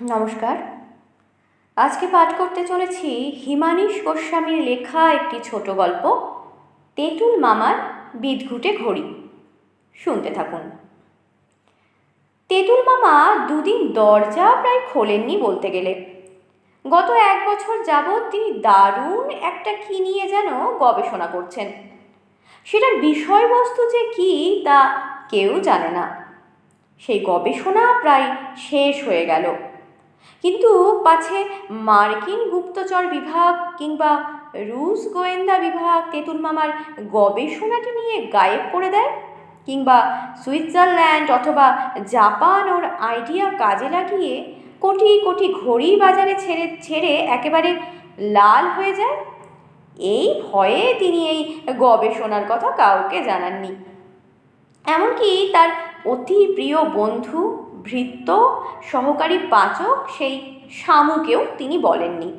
নমস্কার। আজকে পাঠ করতে চলেছি হিমানীশ গোস্বামীর লেখা একটি ছোট গল্প, তেঁতুল মামার বিদঘুটে ঘড়ি। শুনতে থাকুন। তেঁতুল মামা দুদিন দরজা প্রায় খোলেননি বলতে গেলে। গত এক বছর যাবৎ তিনি দারুণ একটা কী নিয়ে যেন গবেষণা করছেন। সেটার বিষয়বস্তু যে কী তা কেউ জানে না। সেই গবেষণা প্রায় শেষ হয়ে গেল। কিন্তু পাছে মার্কিন গুপ্তচর বিভাগ কিংবা রুশ গোয়েন্দা বিভাগ তেঁতুল মামার গবেষণাটি নিয়ে গায়েব করে দেয়? কিংবা সুইজারল্যান্ড অথবা জাপান ওর আইডিয়া কাজে লাগিয়ে কোটি কোটি ঘড়ি বাজারে ছেড়ে ছেড়ে একেবারে লাল হয়ে যায়? এই ভয়ে তিনি এই গবেষণার কথা কাউকে জানাননি। এমনকি তার অতি প্রিয় বন্ধু ভৃত্য, সহকারী পাচক, সেই শামুকেও তিনি বলেননি।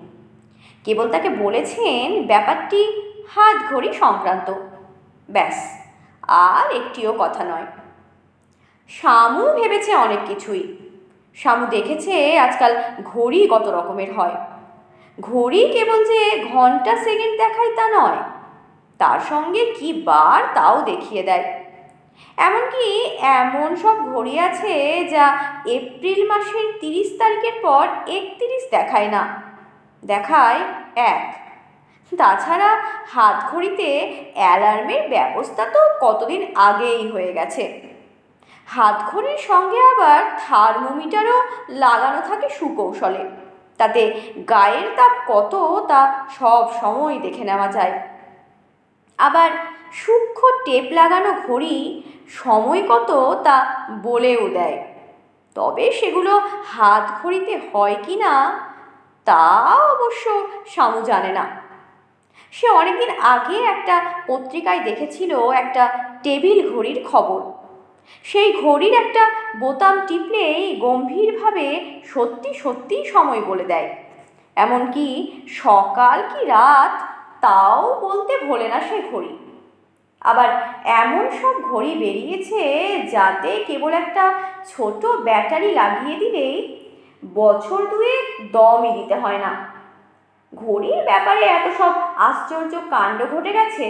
কেবল তাকে বলেছেন, ব্যাপারটি হাত ঘড়ি সংক্রান্ত। ব্যাস, আর একটিও কথা নয়। শামু ভেবেছে অনেক কিছুই। শামু দেখেছে আজকাল ঘড়ি কত রকমের হয়। ঘড়ি কেবল যে ঘণ্টা, সেকেন্ড দেখায় তা নয়। তার সঙ্গে কি বার তাও দেখিয়ে দেয়। এমনকি এমন সব ঘড়ি আছে যা এপ্রিল মাসের তিরিশ তারিখের পর একত্রিশ দেখায় না, দেখায় এক। তাছাড়া হাত ঘড়িতে অ্যালার্মের ব্যবস্থা তো কতদিন আগেই হয়ে গেছে। হাত ঘড়ির সঙ্গে আবার থার্মোমিটারও লাগানো থাকে সুকৌশলে। তাতে গায়ের তাপ কত তা সব সময় দেখে নেওয়া যায়। আবার সূক্ষ্ম টেপ লাগানো ঘড়ি সময় কত তা বলেও দেয়। তবে সেগুলো হাত ঘড়িতে হয় কি না, তা অবশ্য শামু জানে না। সে অনেকদিন আগে একটা পত্রিকায় দেখেছিল একটা টেবিল ঘড়ির খবর। সেই ঘড়ির একটা বোতাম টিপলেই গম্ভীরভাবে সত্যি সত্যি সময় বলে দেয়। এমনকি সকাল কি রাত, তাও বলতে ভোলে না সে ঘড়ি। আবার এমন সব ঘড়ি বেরিয়েছে যাতে কেবল একটা ছোট ব্যাটারি লাগিয়ে দিলেই বছর দুয়েক দমই দিতে হয় না। ঘড়ির ব্যাপারে এত সব আশ্চর্য কাণ্ড ঘটে গেছে,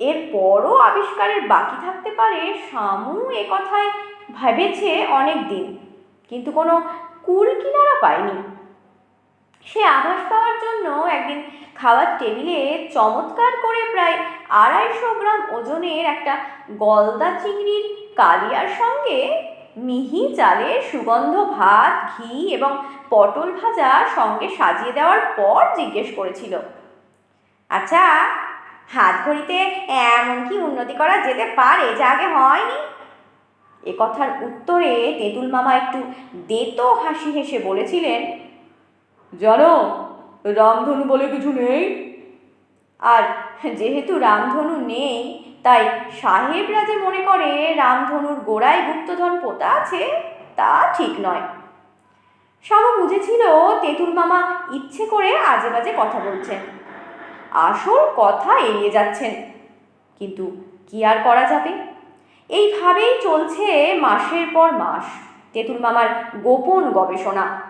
এরপরও আবিষ্কারের বাকি থাকতে পারে শামু এ কথায় ভেবেছে অনেক দিন কিন্তু কোনো কুল কিনারা পায়নি। সে আভাস পাওয়ার জন্য একদিন খাওয়ার টেবিলে চমৎকার করে প্রায় আড়াইশো গ্রাম ওজনের একটা গলদা চিংড়ির কালিয়ার সঙ্গে মিহি চালের সুগন্ধ ভাত, ঘি এবং পটল ভাজা সঙ্গে সাজিয়ে দেওয়ার পর জিজ্ঞেস করেছিল। আচ্ছা হাত ঘড়িতে এমন কি উন্নতি করা যেতে পারে যা আগে হয়নি? এ কথার উত্তরে তেঁতুল মামা একটু দেতো হাসি হেসে বলেছিলেন জানো, রামধনু বলে কিছু নেই? আর যেহেতু রামধনু নেই, তাই সাহেবরা যে মনে করে রামধনুর গোড়ায় গুপ্তধন পোতা আছে, তা ঠিক নয়। শামু বুঝেছিল তেঁতুল মামা ইচ্ছে করে আজে বাজে কথা বলছেন। আসল কথা এড়িয়ে যাচ্ছেন। কিন্তু কি আর করা যাবে? এইভাবেই চলছে মাসের পর মাস, তেঁতুল মামার গোপন গবেষণা।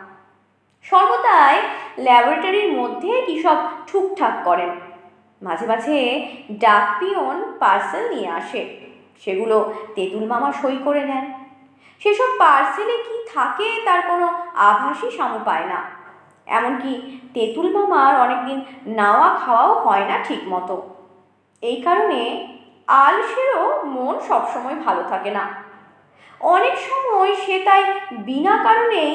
সর্বদাই ল্যাবরেটরির মধ্যে কী সব ঠুকঠাক করেন। মাঝে মাঝে ডাক পিয়ন পার্সেল নিয়ে আসে। সেগুলো তেঁতুল মামা সই করে নেন। সেসব পার্সেলে কি থাকে তার কোনো আভাসই সামু পায় না। এমনকি তেঁতুল মামার অনেকদিন নাওয়া খাওয়াও হয় না ঠিক মতো এই কারণে আলসেরও মন সবসময় ভালো থাকে না। অনেক সময় সে তাই বিনা কারণেই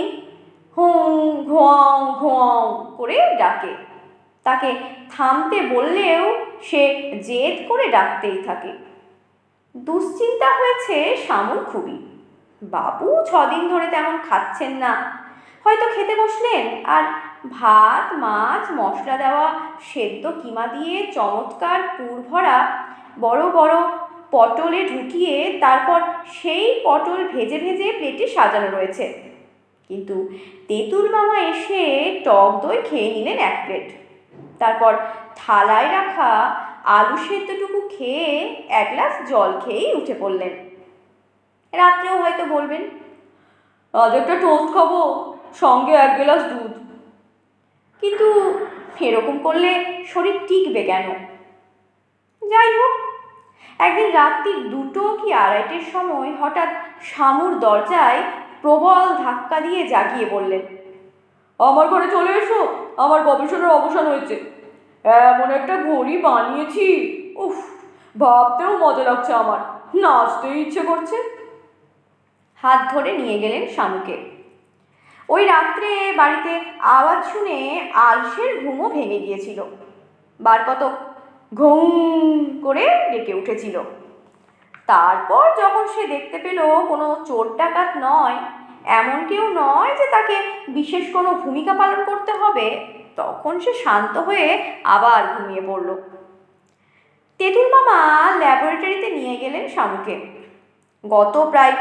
হুঁ ঘোয়াও ঘোয়াও করে ডাকে। তাকে থামতে বললেও সে জেদ করে ডাকতেই থাকে। দুশ্চিন্তা হয়েছে শামুর খুবই। বাবু ছদিন ধরে তেমন খাচ্ছেন না। হয়তো খেতে বসলেন। আর ভাত, মাছ, মশলা দেওয়া, সেদ্ধ কিমা দিয়ে চমৎকার পুর ভরা, বড় বড় পটলে ঢুকিয়ে তারপর সেই পটল ভেজে ভেজে প্লেটে সাজানো রয়েছে। কিন্তু তেঁতুল মামা এসে টক দই খেয়ে নিলেন এক প্লেট। তারপর থালায় রাখা আলু সেদ্ধটুকু খেয়ে এক গ্লাস জল খেয়েই উঠে পড়লেন। রাত্রেও হয়তো বলবেন, আজ একটা টোস্ট খাব, সঙ্গে এক গ্লাস দুধ। কিন্তু এরকম করলে শরীর টিকবে কেন? যাই হোক, একদিন রাত্রি দুটো কি আড়াইটের সময় হঠাৎ শামুর দরজায় প্রবল ধাক্কা দিয়ে জাগিয়ে বললেন, আমার ঘরে চলে এসো, আমার গবেষণার অবসান হয়েছে। এমন একটা ঘড়ি বানিয়েছি, উফ, ভাবতেও মজা লাগছে আমার। নাচতেই ইচ্ছে করছে। হাত ধরে নিয়ে গেলেন শামুকে ওই রাত্রে বাড়িতে আওয়াজ শুনে আলসের ঘুমও ভেঙে গিয়েছিল। বার কত ঘুম করে ডেকে উঠেছিল। তারপর যখন সে দেখতে পেল কোনো চোর ডাকাত নয়, এমন কেউ নয় যে তাকে বিশেষ কোনো ভূমিকা পালন করতে হবে, তখন সে শান্ত হয়ে আবার ঘুমিয়ে পড়ল। তেঁতুল মামা ল্যাবরেটরিতে নিয়ে গেলেন শামুকে গত প্রায়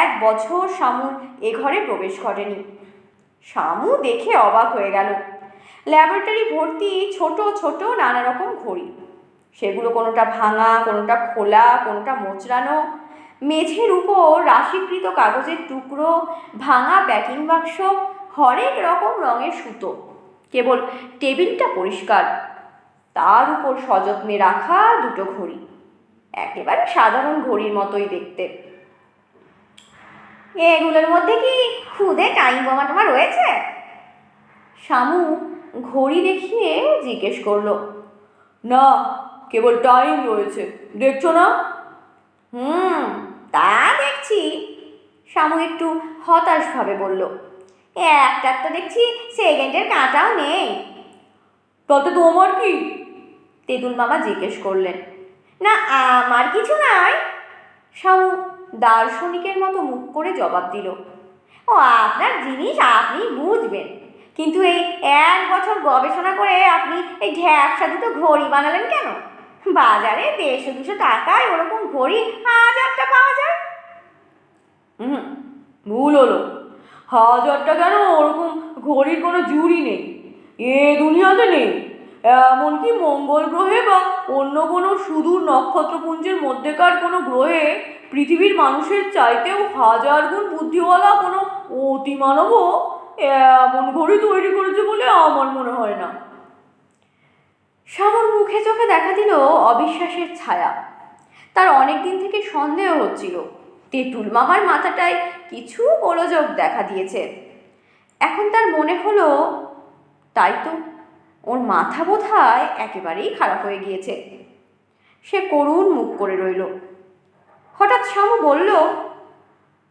এক বছর শামু এ ঘরে প্রবেশ করেনি শামু দেখে অবাক হয়ে গেল। ল্যাবরেটরি ভর্তি ছোট ছোট নানা রকম ঘড়ি। সেগুলো কোনোটা ভাঙা, কোনোটা খোলা, কোনোটা মোচড়ানো। মেঝের উপর রাশিকৃত কাগজের টুকরো, ভাঙা প্যাকিং বাক্স হরেক রকম রঙের সুতো। কেবল টেবিলটা পরিষ্কার। তার উপর সযত্নে রাখা দুটো ঘড়ি। একেবারে সাধারণ ঘড়ির মতোই দেখতে। এগুলোর মধ্যে কি খুদে টাইম বোমা টোমা রয়েছে? শামু ঘড়ি দেখিয়ে জিজ্ঞেস করল, না কেবল টাইম রয়েছে। দেখছ না? হুম, তা দেখছি। শামু একটু হতাশভাবে বলল একটার তো দেখছি সেকেন্ডের কাঁটাও নেই। তাতে তোমার কি? তেঁতুল মামা জিজ্ঞেস করলেন। না, আমার কিছু নাই। শামু দার্শনিকের মতো মুখ করে জবাব দিল, ও, আপনার জিনিস আপনি বুঝবেন। কিন্তু এই এক বছর গবেষণা করে আপনি এই ঢ্যাপসা দুটো ঘড়ি বানালেন কেন? বাজারে দেড়শো, দুশো টাকায় ওরকম ঘড়ি হাজারটা পাওয়া যায়। হুম ভুল হলো। হাজারটা কেন ওরকম ঘড়ির কোনো জুড়ি নেই? এ দুনিয়াতে নেই। এমনকি মঙ্গল গ্রহে বা অন্য কোনো সুদূর নক্ষত্রপুঞ্জের মধ্যেকার কোনো গ্রহে পৃথিবীর মানুষের চাইতেও হাজার গুণ বুদ্ধিওয়ালা কোনো অতিমানবও এমন ঘড়ি তৈরি করেছে বলে আমার মনে হয় না। শামুর মুখে চোখে দেখা দিল অবিশ্বাসের ছায়া। তার অনেক দিন থেকে সন্দেহ হচ্ছিল। তেঁতুল মামার মাথাটায় কিছু গোলযোগ দেখা দিয়েছে। এখন তার মনে হলো, তাই তো, ওর মাথা বোধহয় একেবারেই খারাপ হয়ে গিয়েছে। সে করুণ মুখ করে রইল। হঠাৎ শামু বলল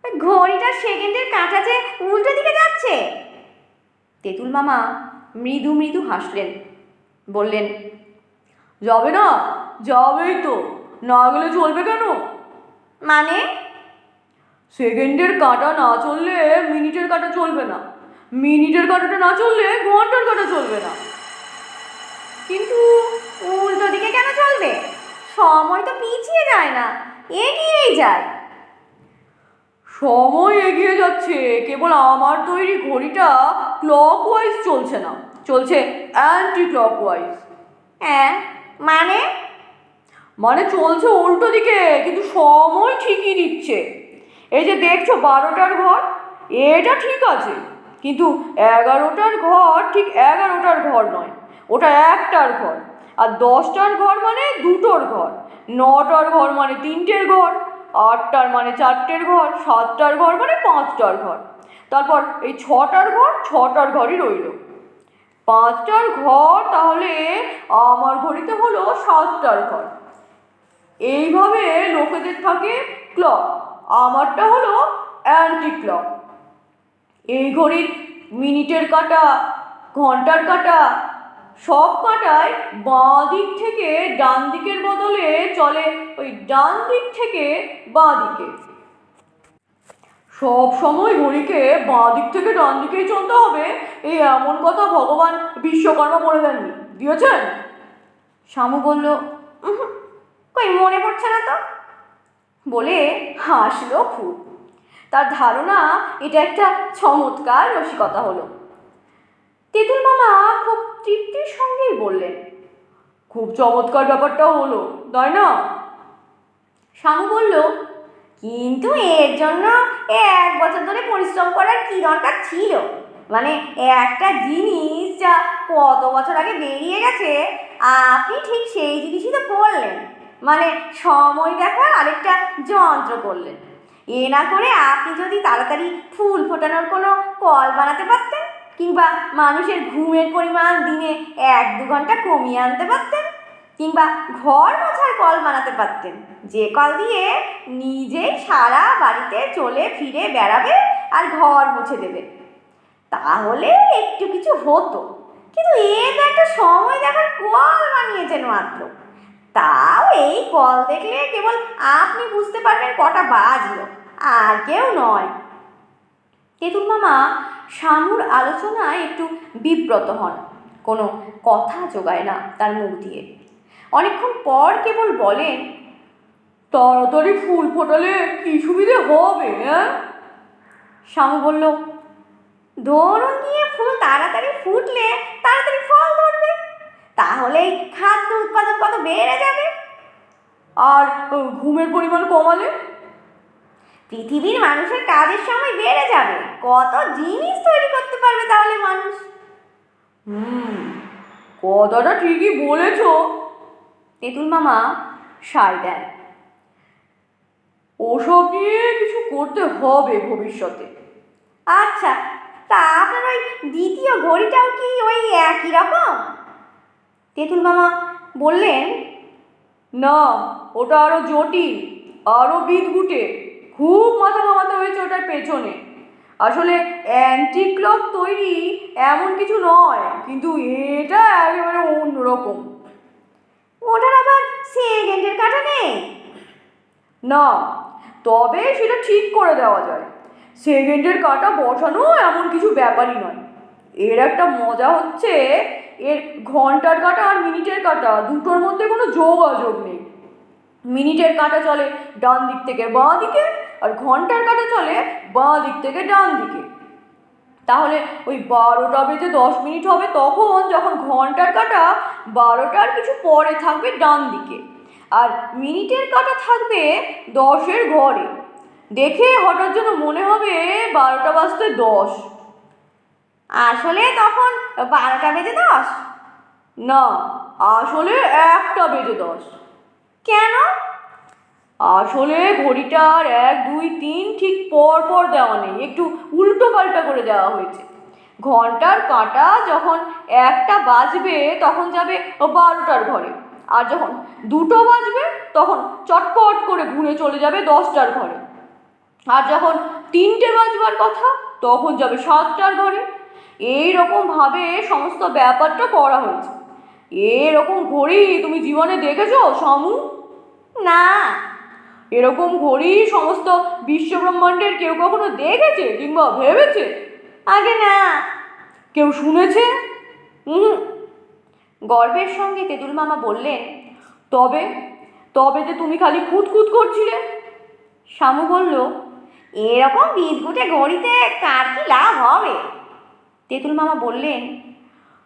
"ওই ঘড়িটার সেকেন্ডের কাঁটা যে উল্টো দিকে যাচ্ছে? তেঁতুল মামা মৃদু মৃদু হাসলেন। বললেন যাবে না যাবেই তো। না গেলে চলবে কেন? মানে? সেকেন্ডের কাঁটা না চললে মিনিটের কাঁটা চলবে না। মিনিটের কাটাটা না চললে ঘণ্টার কাটা চলবে না। কিন্তু উল্টো দিকে কেন চলবে? সময় তো পিছিয়ে যায় না এগিয়েই যায়। সময় এগিয়ে যাচ্ছে কেবল আমার তৈরি ঘড়িটা ক্লক ওয়াইজ চলছে না। চলছে অ্যান্টি ক্লক ওয়াইজ হ্যাঁ মানে? মানে চলছে উল্টো দিকে কিন্তু সময় ঠিকই দিচ্ছে। এই যে দেখছ বারোটার ঘর এটা ঠিক আছে কিন্তু এগারোটার ঘর ঠিক এগারোটার ঘর নয় ওটা একটার ঘর। আর দশটার ঘর মানে দুটোর ঘর নটার ঘর মানে তিনটের ঘর আটটার মানে চারটের ঘর সাতটার ঘর মানে পাঁচটার ঘর। তারপর এই ছটার ঘর ছটার ঘরই রইল। পাঁচটার ঘর, তাহলে আমার ঘড়িতে হলো সাতটার ঘর। এইভাবে লোকেদের থাকে ক্লক, আমারটা হলো অ্যান্টি ক্লক এই ঘড়ির মিনিটের কাটা, ঘণ্টার কাটা, সব কাঁটায় বাঁ দিক থেকে ডান দিকের বদলে চলে ওই ডান দিক থেকে বাঁ দিকে। সব সময় ঘড়িকে বাঁ দিক থেকে ডান দিকেই চলতে হবে। এই এমন কথা ভগবান বিশ্বকর্মা বলে দেননি। দিয়েছেন? শামু বলল "উহুম, কই মনে পড়ছে না তো? বলে হাসলো খুব। তার ধারণা এটা একটা চমৎকার রসিকতা হলো। তেঁতুল মামা খুব তৃপ্তির সঙ্গেই বললেন খুব চমৎকার ব্যাপারটা হলো তাই না? শামু বলল কিন্তু এর জন্য এক বছর ধরে পরিশ্রম করার কি দরকার ছিল? মানে একটা জিনিস যা কত বছর আগে বেরিয়ে গেছে, আপনি ঠিক সেই জিনিসই তো করলেন। মানে সময় দেখার আরেকটা যন্ত্র করলেন। এ না করে আপনি যদি তাড়াতাড়ি ফুল ফোটানোর কোনো কল বানাতে পারতেন, কিংবা মানুষের ঘুমের পরিমাণ দিনে এক দু ঘণ্টা কমিয়ে আনতে পারতেন কিংবা ঘর মোছার কল বানাতে পারতেন। যে কল দিয়ে নিজেই সারা বাড়িতে চলে ফিরে বেড়াবে আর ঘর মুছে দেবে। তাহলে একটু কিছু হতো। কিন্তু এ তো একটা সময় দেখার কল বানিয়েছেন মাত্র। তাও এই কল দেখলে কেবল আপনি বুঝতে পারবেন কটা বাজলো, আর কেউ নয়। তেঁতুল মামা শামুর আলোচনায় একটু বিব্রত হন। কোনো কথা জোগায় না তার মুখ দিয়ে। অনেকক্ষণ পর কেবল বলেন, তাড়াতাড়ি ফুল ফোটালে কি সুবিধে হবে হ্যাঁ? শামু বলল ধরুন গিয়ে ফুল তাড়াতাড়ি ফুটলে তাড়াতাড়ি ফল ধরবে তাহলেই খাদ্য উৎপাদন কত বেড়ে যাবে? আর ঘুমের পরিমাণ কমালে? পৃথিবীর মানুষের কাজের সময় বেড়ে যাবে, কত জিনিস তৈরি করতে পারবে তাহলে মানুষ? হুম, কথাটা ঠিকই বলেছ তেঁতুল মামা সায় দেন। ওসব নিয়ে কিছু করতে হবে ভবিষ্যতে। আচ্ছা তা আপনার ওই দ্বিতীয় ঘড়িটাও কি ওই একই রকম? তেঁতুল মামা বললেন, না, ওটা আরও জটিল, আরও বিদঘুটে, খুব মাথা ঘামাতে হয়েছে ওটার পেছনে। আসলে অ্যান্টি ক্লক তৈরি এমন কিছু নয়, কিন্তু এটা একেবারে অন্যরকম। ওটার আবার সেকেন্ডের কাটা নেই। না, তবে সেটা ঠিক করে দেওয়া যায়। সেকেন্ডের কাটা বসানো এমন কিছু ব্যাপারই নয়। এর একটা মজা হচ্ছে, এর ঘণ্টার কাটা আর মিনিটের কাটা, দুটোর মধ্যে কোনো যোগাযোগ নেই। মিনিটের কাটা চলে ডান দিক থেকে বাঁ দিকে, আর ঘণ্টার কাটা চলে বাঁ দিক থেকে ডান দিকে। তাহলে ওই বারোটা বেজে দশ মিনিট হবে তখন যখন ঘণ্টার কাটা, বারোটার কিছু পরে থাকবে ডান দিকে। আর মিনিটের কাটা থাকবে দশের ঘরে। দেখে হঠাৎ যেন মনে হবে বারোটা বাজতে দশ। আসলে তখন বারোটা বেজে দশ? না, আসলে একটা বেজে দশ। কেন? আসলে ঘড়িটার এক, দুই, তিন ঠিক পর পর দেওয়া নেই, একটু উল্টো পাল্টা করে দেওয়া হয়েছে। ঘণ্টার কাঁটা যখন একটা বাজবে তখন যাবে বারোটার ঘরে, আর যখন দুটো বাজবে তখন চটপট করে ঘুরে চলে যাবে দশটার ঘরে। আর যখন তিনটে বাজবার কথা তখন যাবে সাতটার ঘরে। এই রকমভাবে সমস্ত ব্যাপারটা করা হয়েছে। এরকম ঘড়ি তুমি জীবনে দেখেছ সমু না। এরকম ঘড়ি সমস্ত বিশ্বব্রহ্মাণ্ডের কেউ কখনো দেখেছে কিংবা ভেবেছে? আগে না। কেউ শুনেছে? হুম গর্বের সঙ্গে তেঁতুল মামা বললেন, তবে তবে যে তুমি খালি খুঁতখুত করছিলে? শামু বলল, এরকম বিদঘুটে ঘড়িতে কার কি লাভ হবে? তেঁতুল মামা বললেন,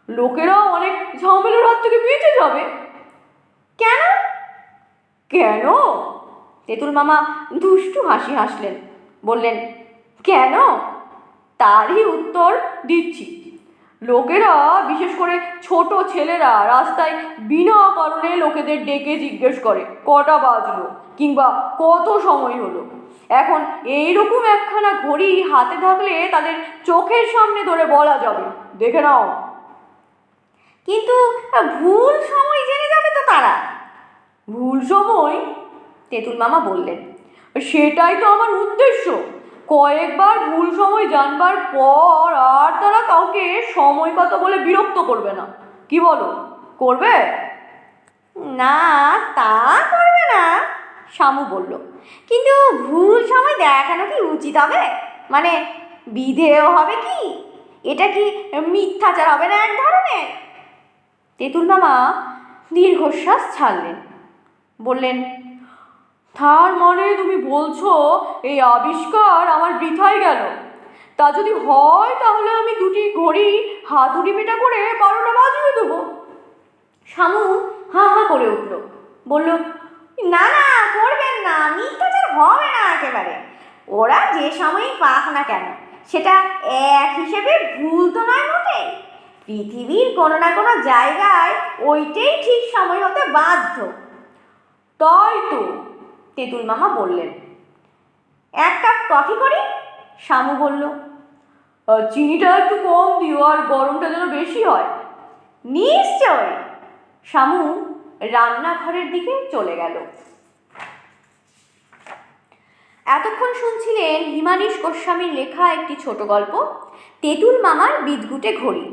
লোকেরাও অনেক ঝামেলার হাত থেকে বেঁচে যাবে। কেন? কেন? তেঁতুল মামা দুষ্টু হাসি হাসলেন, বললেন, কেন? তারই উত্তর দিচ্ছি। লোকেরা, বিশেষ করে ছোট ছেলেরা, রাস্তায় বিনা কারণে লোকেদের ডেকে জিজ্ঞেস করে, কটা বাজলো কিংবা কত সময় হলো? এখন এইরকম একখানা ঘড়ি হাতে থাকলে তাদের চোখের সামনে ধরে বলা যাবে। দেখে নাও। কিন্তু ভুল সময় জেনে যাবে তো তারা? ভুল সময় তেঁতুল মামা বললেন, সেটাই তো আমার উদ্দেশ্য। কয়েকবার ভুল সময় জানবার পর আর তারা কাউকে সময় কথা বলে বিরক্ত করবে না। কি বলো, করবে? না, তা করবে না, শামু বলল। কিন্তু ভুল সময় দেখানো কি উচিত হবে? মানে বিধেয় হবে কি? এটা কি মিথ্যাচার হবে না এক ধরনের? তেঁতুল মামা দীর্ঘশ্বাস ছাড়লেন। বললেন তার মানে তুমি বলছো, এই আবিষ্কার আমার বৃথাই গেল। তা যদি হয়, তাহলে আমি দুটি ঘড়ি, হাতুড়ি পেটা করে বারোটা বাজিয়ে দেবো। শামু হা হা করে উঠল। বলল, না না, করবেন না মিথ্যাচার হবে না একেবারে। ওরা যে সময়ই পাক না কেন, সেটা এক হিসেবে ভুল তো নয় মোটে পৃথিবীর কোনো না কোনো জায়গায় ওইটাই ঠিক সময় হতে বাধ্য। তাই তো তেঁতুল মামা বললেন, এক কাপ কফি করি? শামু বলল চিনিটা একটু কম দিও আর গরমটা যেন বেশি হয়। নিশ্চয়! শামু রান্নাঘরের দিকে চলে গেল। এতক্ষণ শুনছিলেন হিমানীশ গোস্বামীর লেখা একটি ছোট গল্প, তেঁতুল মামার বিদঘুটে ঘড়ি।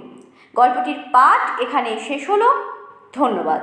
গল্পটির পাঠ এখানে শেষ হলো। ধন্যবাদ।